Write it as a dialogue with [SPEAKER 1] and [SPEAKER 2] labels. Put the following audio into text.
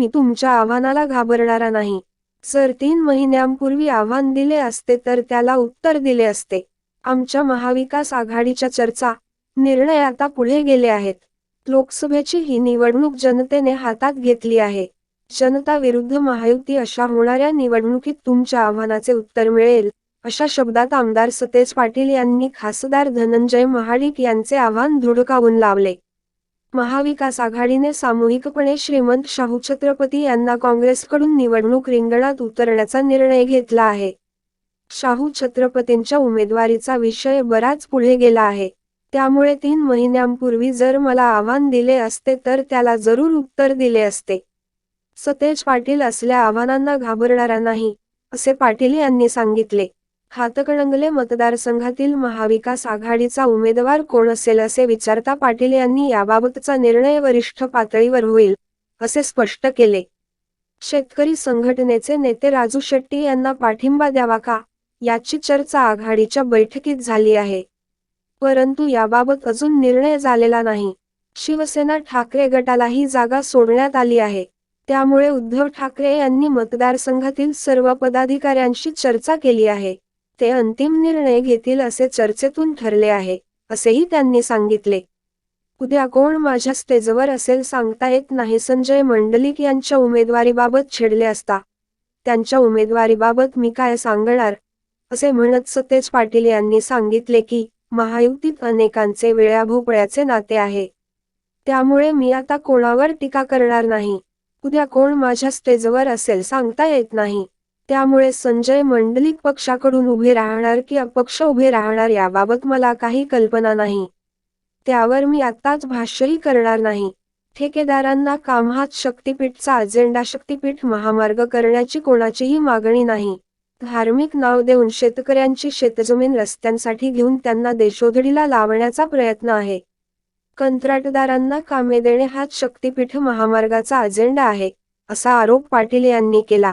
[SPEAKER 1] मी तुमच्या आव्हानाला घाबरणारा नाही. जर तीन महिन्यांपूर्वी आव्हान दिले असते तर त्याला उत्तर दिले असते. आमच्या महाविकास आघाडीच्या चर्चा निर्णय आता पुढे गेले आहेत. लोकसभेची ही निवडणूक जनतेने हातात घेतली आहे. जनता विरुद्ध महायुती अशा होणाऱ्या निवडणुकीत तुमच्या आव्हानाचे उत्तर मिळेल अशा शब्दात आमदार सतेज पाटील यांनी खासदार धनंजय महाडिक यांचे आव्हान धुडकावून लावले. महाविकास आघाडीने सामूहिकपणे श्रीमंत शाहू छत्रपती यांना काँग्रेसकडून निवडणूक रिंगणात उतरण्याचा निर्णय घेतला आहे. शाहू छत्रपतींच्या उमेदवारीचा विषय बराच पुढे गेला आहे. त्यामुळे तीन महिन्यांपूर्वी जर मला आव्हान दिले असते तर त्याला जरूर उत्तर दिले असते. सतेज पाटील असल्या आव्हानांना घाबरणारा नाही असे पाटील यांनी सांगितले. हातकणंगले मतदारसंघातील महाविकास आघाडीचा उमेदवार कोण असेल असे विचारता पाटील यांनी याबाबतचा निर्णय वरिष्ठ पातळीवर होईल असे स्पष्ट केले. शेतकरी संघटनेचे नेते राजू शेट्टी यांना पाठिंबा द्यावा का याची चर्चा आघाडीच्या बैठकीत झाली आहे. परंतु याबाबत अजून निर्णय झालेला नाही. शिवसेना ठाकरे गटाला ही जागा सोडण्यात आली आहे. त्यामुळे उद्धव ठाकरे यांनी मतदारसंघातील सर्व पदाधिकाऱ्यांशी चर्चा केली आहे. ते अंतिम निर्णय घेतील असे चर्चेतून ठरले आहे असेही त्यांनी सांगितले. उद्या कोण माझ्या स्टेजवर असेल सांगता येत नाही. संजय मंडलिक यांच्या उमेदवारीबाबत छेडले असता त्यांच्या उमेदवारीबाबत मी काय सांगणार? असे म्हणत सतेज पाटील यांनी सांगितले की महायुतीत अनेकांचे वेळ्या भोपळ्याचे नाते आहे. त्यामुळे मी आता कोणावर टीका करणार नाही. उद्या कोण माझ्या स्टेजवर असेल सांगता येत नाही. त्यामुळे संजय मंडलिक पक्षाकडून उभे राहणार की अपक्ष उभे राहणार याबाबत मला काही कल्पना नाही. त्यावर मी आत्ताच भाष्यही करणार नाही. ठेकेदारांना कामहात शक्तीपीठचा अजेंडा शक्तीपीठ महामार्ग करण्याची कोणाचीही मागणी नाही. धार्मिक नाव देऊन शेतकऱ्यांची शेतजमीन रस्त्यांसाठी घेऊन त्यांना देशोधडीला लावण्याचा प्रयत्न आहे. कंत्राटदारांना कामे देणे हाच शक्तीपीठ महामार्गाचा अजेंडा आहे असा आरोप पाटील यांनी केला.